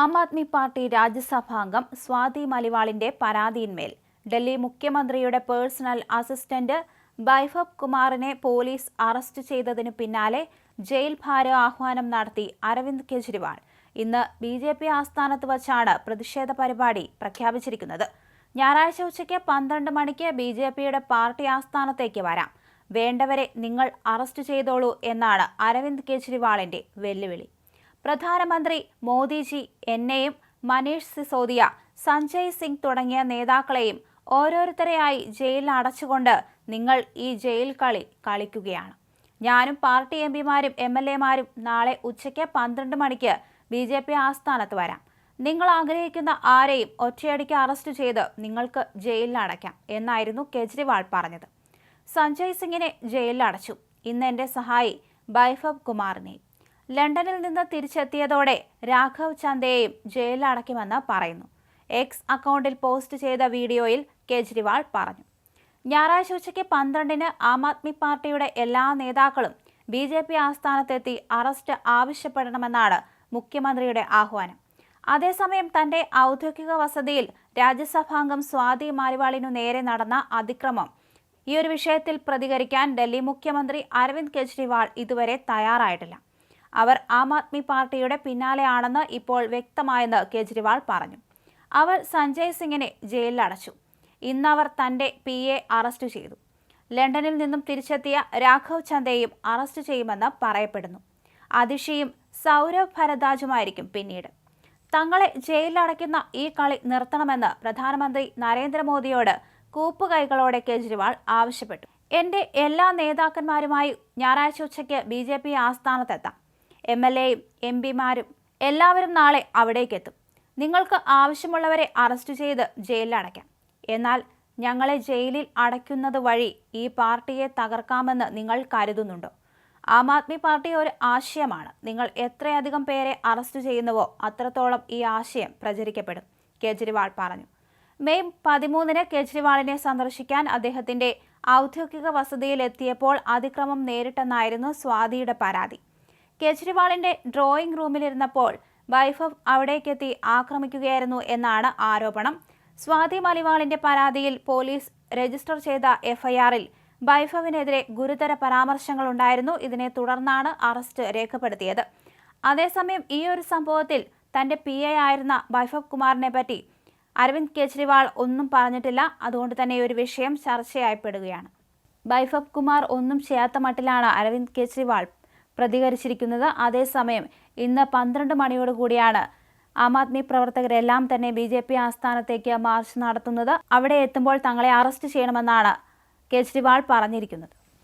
ആം Aadmi party രാജ്യസഭാംഗം സ്വാതി മലിവാളിന്റെ പരാതിയിന്മേൽ ഡൽഹി മുഖ്യമന്ത്രിയുടെ പേഴ്സണൽ അസിസ്റ്റന്റ് ബൈഫബ് കുമാറിനെ പോലീസ് അറസ്റ്റ് ചെയ്തതിനു പിന്നാലെ ജയിൽ ഭാര ആഹ്വാനം നടത്തി അരവിന്ദ് കെജ്രിവാൾ. ഇന്ന് ബി ജെ പി ആസ്ഥാനത്ത് വച്ചാണ് പ്രതിഷേധ പരിപാടി പ്രഖ്യാപിച്ചിരിക്കുന്നത്. ഞായറാഴ്ച ഉച്ചയ്ക്ക് പന്ത്രണ്ട് മണിക്ക് ബി ജെ പിയുടെ പാർട്ടി ആസ്ഥാനത്തേക്ക് വരാം. വേണ്ടവരെ നിങ്ങൾ അറസ്റ്റ് ചെയ്തോളൂ എന്നാണ് അരവിന്ദ് കെജ്രിവാളിന്റെ വെല്ലുവിളി. പ്രധാനമന്ത്രി മോദിജി എന്നെയും മനീഷ് സിസോദിയ സഞ്ജയ് സിംഗ് തുടങ്ങിയ നേതാക്കളെയും ഓരോരുത്തരെയായി ജയിലിൽ അടച്ചുകൊണ്ട് നിങ്ങൾ ഈ ജയിൽ കളി കളിക്കുകയാണ്. ഞാനും പാർട്ടി എം പിമാരും എം എൽ എമാരും നാളെ ഉച്ചയ്ക്ക് പന്ത്രണ്ട് മണിക്ക് ബി ജെ പി ആസ്ഥാനത്ത് വരാം. നിങ്ങൾ ആഗ്രഹിക്കുന്ന ആരെയും ഒറ്റയടിക്ക് അറസ്റ്റ് ചെയ്ത് നിങ്ങൾക്ക് ജയിലിൽ അടയ്ക്കാം എന്നായിരുന്നു കെജ്രിവാൾ പറഞ്ഞത്. സഞ്ജയ് സിംഗിനെ ജയിലിൽ അടച്ചു. ഇന്ന് എന്റെ സഹായി ബൈഫബ് കുമാറിനെയും ലണ്ടനിൽ നിന്ന് തിരിച്ചെത്തിയതോടെ രാഘവ് ചന്ദയെയും ജയിലിൽ അടയ്ക്കുമെന്ന് പറയുന്നു. എക്സ് അക്കൗണ്ടിൽ പോസ്റ്റ് ചെയ്ത വീഡിയോയിൽ കേജ്രിവാൾ പറഞ്ഞു. ഞായറാഴ്ച ഉച്ചയ്ക്ക് പന്ത്രണ്ടിന് ആം ആദ്മി പാർട്ടിയുടെ എല്ലാ നേതാക്കളും ബി ജെ പി ആസ്ഥാനത്തെത്തി അറസ്റ്റ് ആവശ്യപ്പെടണമെന്നാണ് മുഖ്യമന്ത്രിയുടെ ആഹ്വാനം. അതേസമയം തന്റെ ഔദ്യോഗിക വസതിയിൽ രാജ്യസഭാംഗം സ്വാതി മാലിവാളിനു നേരെ നടന്ന അതിക്രമം ഈ ഒരു വിഷയത്തിൽ പ്രതികരിക്കാൻ ഡൽഹി മുഖ്യമന്ത്രി അരവിന്ദ് കെജ്രിവാൾ ഇതുവരെ തയ്യാറായിട്ടില്ല. അവർ ആം ആദ്മി പാർട്ടിയുടെ പിന്നാലെയാണെന്ന് ഇപ്പോൾ വ്യക്തമായെന്ന് കേജ്രിവാൾ പറഞ്ഞു. അവർ സഞ്ജയ് സിംഗിനെ ജയിലിലടച്ചു ഇന്നവർ തന്റെ പി എ അറസ്റ്റ് ചെയ്തു. ലണ്ടനിൽ നിന്നും തിരിച്ചെത്തിയ രാഘവ് ചന്ദയെയും അറസ്റ്റ് ചെയ്യുമെന്ന് പറയപ്പെടുന്നു. അതിഷിയും സൗരവ് ഭരദ്വാജുമായിരിക്കും പിന്നീട്. തങ്ങളെ ജയിലിലടയ്ക്കുന്ന ഈ കളി നിർത്തണമെന്ന് പ്രധാനമന്ത്രി നരേന്ദ്രമോദിയോട് കൂപ്പുകൈകളോടെ കേജ്രിവാൾ ആവശ്യപ്പെട്ടു. എന്റെ എല്ലാ നേതാക്കന്മാരുമായി ഞായറാഴ്ച ഉച്ചയ്ക്ക് ബി ജെ പി ആസ്ഥാനത്തെത്താം. എം എൽ എയും എം പിമാരും എല്ലാവരും നാളെ അവിടേക്കെത്തും. നിങ്ങൾക്ക് ആവശ്യമുള്ളവരെ അറസ്റ്റ് ചെയ്ത് ജയിലിൽ അടയ്ക്കാം എന്നാൽ ഞങ്ങളെ ജയിലിൽ അടയ്ക്കുന്നത് വഴി ഈ പാർട്ടിയെ തകർക്കാമെന്ന് നിങ്ങൾ കരുതുന്നുണ്ടോ? ആം ആദ്മി പാർട്ടി ഒരു ആശയമാണ്. നിങ്ങൾ എത്രയധികം പേരെ അറസ്റ്റ് ചെയ്യുന്നുവോ അത്രത്തോളം ഈ ആശയം പ്രചരിക്കപ്പെടും കേജ്രിവാൾ പറഞ്ഞു. മെയ് പതിമൂന്നിന് കേജ്രിവാളിനെ സന്ദർശിക്കാൻ അദ്ദേഹത്തിന്റെ ഔദ്യോഗിക വസതിയിൽ എത്തിയപ്പോൾ അതിക്രമം നേരിട്ടെന്നായിരുന്നു സ്വാതിയുടെ പരാതി. കേജ്രിവാളിന്റെ ഡ്രോയിങ് റൂമിലിരുന്നപ്പോൾ വൈഭവ് അവിടേക്കെത്തി ആക്രമിക്കുകയായിരുന്നു എന്നാണ് ആരോപണം. സ്വാതി മലിവാളിന്റെ പരാതിയിൽ പോലീസ് രജിസ്റ്റർ ചെയ്ത എഫ്ഐആറിൽ ബൈഫവിനെതിരെ ഗുരുതര പരാമർശങ്ങളുണ്ടായിരുന്നു. ഇതിനെ തുടർന്നാണ് അറസ്റ്റ് രേഖപ്പെടുത്തിയത്. അതേസമയം ഈ ഒരു സംഭവത്തിൽ തന്റെ പി എ ആയിരുന്ന ബൈഫവ് കുമാറിനെ പറ്റി അരവിന്ദ് കെജ്രിവാൾ ഒന്നും പറഞ്ഞിട്ടില്ല. അതുകൊണ്ട് തന്നെ ഒരു വിഷയം ചർച്ചയായിപ്പെടുകയാണ്. ബൈഫബ് കുമാർ ഒന്നും ചെയ്യാത്ത മട്ടിലാണ് അരവിന്ദ് കെജ്രിവാൾ പ്രതികരിച്ചിരിക്കുന്നത് അതേസമയം ഇന്ന് പന്ത്രണ്ട് മണിയോടുകൂടിയാണ് ആം ആദ്മി പ്രവർത്തകരെല്ലാം തന്നെ ബി ജെ പി ആസ്ഥാനത്തേക്ക് മാർച്ച് നടത്തുന്നത്. അവിടെ എത്തുമ്പോൾ തങ്ങളെ അറസ്റ്റ് ചെയ്യണമെന്നാണ് കേജ്രിവാൾ പറഞ്ഞിരിക്കുന്നത്.